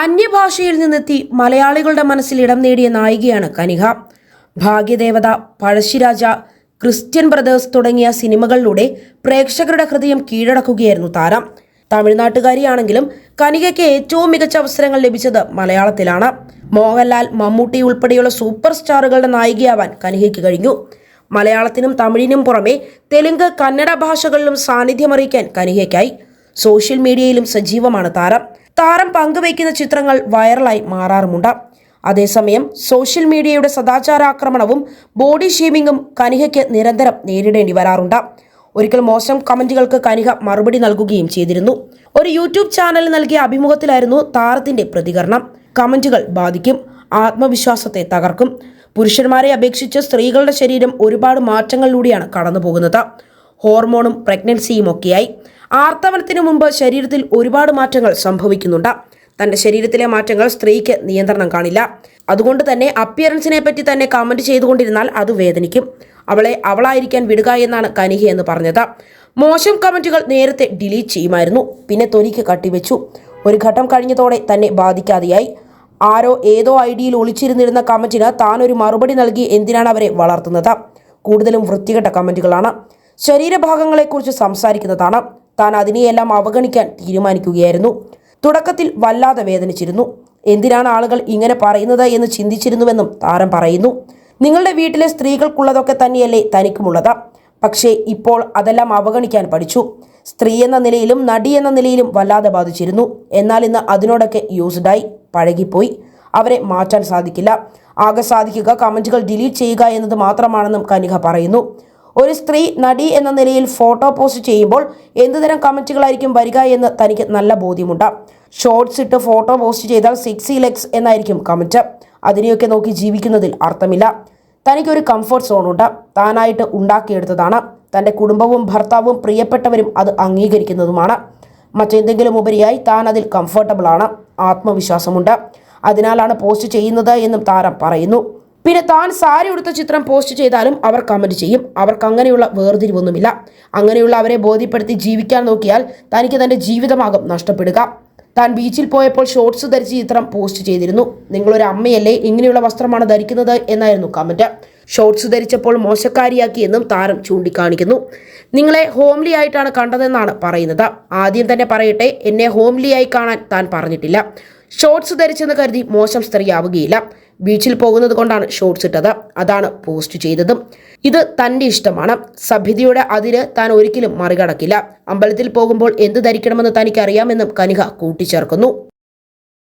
അന്യഭാഷയിൽ നിന്നെത്തി മലയാളികളുടെ മനസ്സിൽ ഇടം നേടിയ നായികയാണ് കനിക. ഭാഗ്യദേവത പഴശ്ശിരാജ ക്രിസ്ത്യൻ ബ്രദേഴ്സ് തുടങ്ങിയ സിനിമകളിലൂടെ പ്രേക്ഷകരുടെ ഹൃദയം കീഴടക്കുകയായിരുന്നു താരം. തമിഴ്നാട്ടുകാരിയാണെങ്കിലും കനികയ്ക്ക് ഏറ്റവും മികച്ച അവസരങ്ങൾ ലഭിച്ചത് മലയാളത്തിലാണ്. മോഹൻലാൽ മമ്മൂട്ടി ഉൾപ്പെടെയുള്ള സൂപ്പർ സ്റ്റാറുകളുടെ നായികയാവാൻ കനികയ്ക്ക് കഴിഞ്ഞു. മലയാളത്തിനും തമിഴിനും പുറമെ തെലുങ്ക് കന്നഡ ഭാഷകളിലും സാന്നിധ്യമറിയിക്കാൻ കനികയ്ക്കായി. സോഷ്യൽ മീഡിയയിലും സജീവമാണ് താരം. താരം പങ്കുവയ്ക്കുന്ന ചിത്രങ്ങൾ വൈറലായി മാറാറുമുണ്ട്. അതേസമയം സോഷ്യൽ മീഡിയയുടെ സദാചാരാക്രമണവും ബോഡി ഷേമിങ്ങും കനികയ്ക്ക് നിരന്തരം നേരിടേണ്ടി വരാറുണ്ട്. ഒരിക്കൽ മോശം കമന്റുകൾക്ക് കനിക മറുപടി നൽകുകയും ചെയ്തിരുന്നു. ഒരു യൂട്യൂബ് ചാനലിൽ നൽകിയ അഭിമുഖത്തിലായിരുന്നു താരത്തിന്റെ പ്രതികരണം. കമന്റുകൾ ബാധിക്കും ആത്മവിശ്വാസത്തെ തകർക്കും. പുരുഷന്മാരെ അപേക്ഷിച്ച് സ്ത്രീകളുടെ ശരീരം ഒരുപാട് മാറ്റങ്ങളിലൂടെയാണ് കടന്നു പോകുന്നത് ഹോർമോണും പ്രഗ്നൻസിയും ഒക്കെയായി ആർത്തവനത്തിനു മുമ്പ് ശരീരത്തിൽ ഒരുപാട് മാറ്റങ്ങൾ സംഭവിക്കുന്നുണ്ട്. തന്റെ ശരീരത്തിലെ മാറ്റങ്ങൾ സ്ത്രീക്ക് നിയന്ത്രണം കാണില്ല. അതുകൊണ്ട് തന്നെ അപ്പിയറൻസിനെ പറ്റി തന്നെ കമന്റ് ചെയ്തുകൊണ്ടിരുന്നാൽ അത് വേദനിക്കും. അവളെ അവളായിരിക്കാൻ വിടുക എന്നാണ് കനിഹ എന്ന് പറഞ്ഞത്. മോശം കമന്റുകൾ നേരത്തെ ഡിലീറ്റ് ചെയ്യുമായിരുന്നു. പിന്നെ തൊലിക്ക് കട്ടിവെച്ചു. ഒരു ഘട്ടം കഴിഞ്ഞതോടെ തന്നെ ബാധിക്കാതെയായി. ആരോ ഏതോ ഐഡിയിൽ ഒളിച്ചിരുന്നിരുന്ന കമന്റിന് താൻ ഒരു മറുപടി നൽകി എന്തിനാണ് അവരെ വളർത്തുന്നത്? കൂടുതലും വൃത്തികെട്ട കമന്റുകളാണ്. ശരീരഭാഗങ്ങളെക്കുറിച്ച് സംസാരിക്കുന്നതാണ്. താൻ അതിനെയെല്ലാം അവഗണിക്കാൻ തീരുമാനിക്കുകയായിരുന്നു. തുടക്കത്തിൽ വല്ലാതെ വേദനിച്ചിരുന്നു. എന്തിനാണ് ആളുകൾ ഇങ്ങനെ പറയുന്നത് എന്ന് ചിന്തിച്ചിരുന്നുവെന്നും താരം പറയുന്നു. നിങ്ങളുടെ വീട്ടിലെ സ്ത്രീകൾക്കുള്ളതൊക്കെ തന്നെയല്ലേ തനിക്കുമുള്ളത്. പക്ഷേ ഇപ്പോൾ അതെല്ലാം അവഗണിക്കാൻ പഠിച്ചു. സ്ത്രീ എന്ന നിലയിലും നടി എന്ന നിലയിലും വല്ലാതെ ബാധിച്ചിരുന്നു. എന്നാൽ ഇന്ന് അതിനോടൊക്കെ യൂസ്ഡായി പഴകിപ്പോയി. അവരെ മാറ്റാൻ സാധിക്കില്ല. ആകെ സാധിക്കുക കമന്റുകൾ ഡിലീറ്റ് ചെയ്യുക എന്നത് മാത്രമാണെന്നും കനിക പറയുന്നു. ഒരു സ്ത്രീ നടി എന്ന നിലയിൽ ഫോട്ടോ പോസ്റ്റ് ചെയ്യുമ്പോൾ എന്തുതരം കമന്റുകളായിരിക്കും വരിക എന്ന് തനിക്ക് നല്ല ബോധ്യമുണ്ട്. ഷോർട്സ് ഇട്ട് ഫോട്ടോ പോസ്റ്റ് ചെയ്താൽ സിക്സി ലെക്സ് എന്നായിരിക്കും കമന്റ്. അതിനെയൊക്കെ നോക്കി ജീവിക്കുന്നതിൽ അർത്ഥമില്ല. തനിക്കൊരു കംഫർട്ട് സോണുണ്ട് താനായിട്ട് ഉണ്ടാക്കിയെടുത്തതാണ്. തന്റെ കുടുംബവും ഭർത്താവും പ്രിയപ്പെട്ടവരും അത് അംഗീകരിക്കുന്നതുമാണ്. മറ്റെന്തെങ്കിലും ഉപരിയായി താൻ അതിൽ കംഫർട്ടബിളാണ് ആത്മവിശ്വാസമുണ്ട്. അതിനാലാണ് പോസ്റ്റ് ചെയ്യുന്നത് എന്നും താരം പറയുന്നു. പിന്നെ താൻ സാരി ഉടുത്ത ചിത്രം പോസ്റ്റ് ചെയ്താലും അവർ കമന്റ് ചെയ്യും. അവർക്ക് അങ്ങനെയുള്ള വേർതിരിവൊന്നുമില്ല. അങ്ങനെയുള്ള അവരെ ബോധ്യപ്പെടുത്തി ജീവിക്കാൻ നോക്കിയാൽ തനിക്ക് തന്റെ ജീവിതമാകും നഷ്ടപ്പെടുക. താൻ ബീച്ചിൽ പോയപ്പോൾ ഷോർട്സ് ധരിച്ച ചിത്രം പോസ്റ്റ് ചെയ്തിരുന്നു. നിങ്ങളൊരു അമ്മയല്ലേ? ഇങ്ങനെയുള്ള വസ്ത്രമാണ് ധരിക്കുന്നത് എന്നായിരുന്നു കമന്റ് ഷോർട്സ് ധരിച്ചപ്പോൾ മോശക്കാരിയാക്കിയെന്നും താരം ചൂണ്ടിക്കാണിക്കുന്നു. നിങ്ങളെ ഹോംലി ആയിട്ടാണ് കണ്ടതെന്നാണ് പറയുന്നത്. ആദ്യം തന്നെ പറയട്ടെ എന്നെ ഹോംലി ആയി കാണാൻ താൻ പറഞ്ഞിട്ടില്ല. ഷോർട്സ് ധരിച്ചെന്ന് കരുതി മോശം സ്ത്രീയാവുകയില്ല. ബീച്ചിൽ പോകുന്നത് കൊണ്ടാണ് ഷോർട്സ് ഇട്ടത്. അതാണ് പോസ്റ്റ് ചെയ്തതും. ഇത് തന്റെ ഇഷ്ടമാണ്. സഭ്യതയുടെ അതിര് താൻ ഒരിക്കലും മറികടക്കില്ല. അമ്പലത്തിൽ പോകുമ്പോൾ എന്ത് ധരിക്കണമെന്ന് തനിക്കറിയാമെന്നും കനിക കൂട്ടിച്ചേർക്കുന്നു.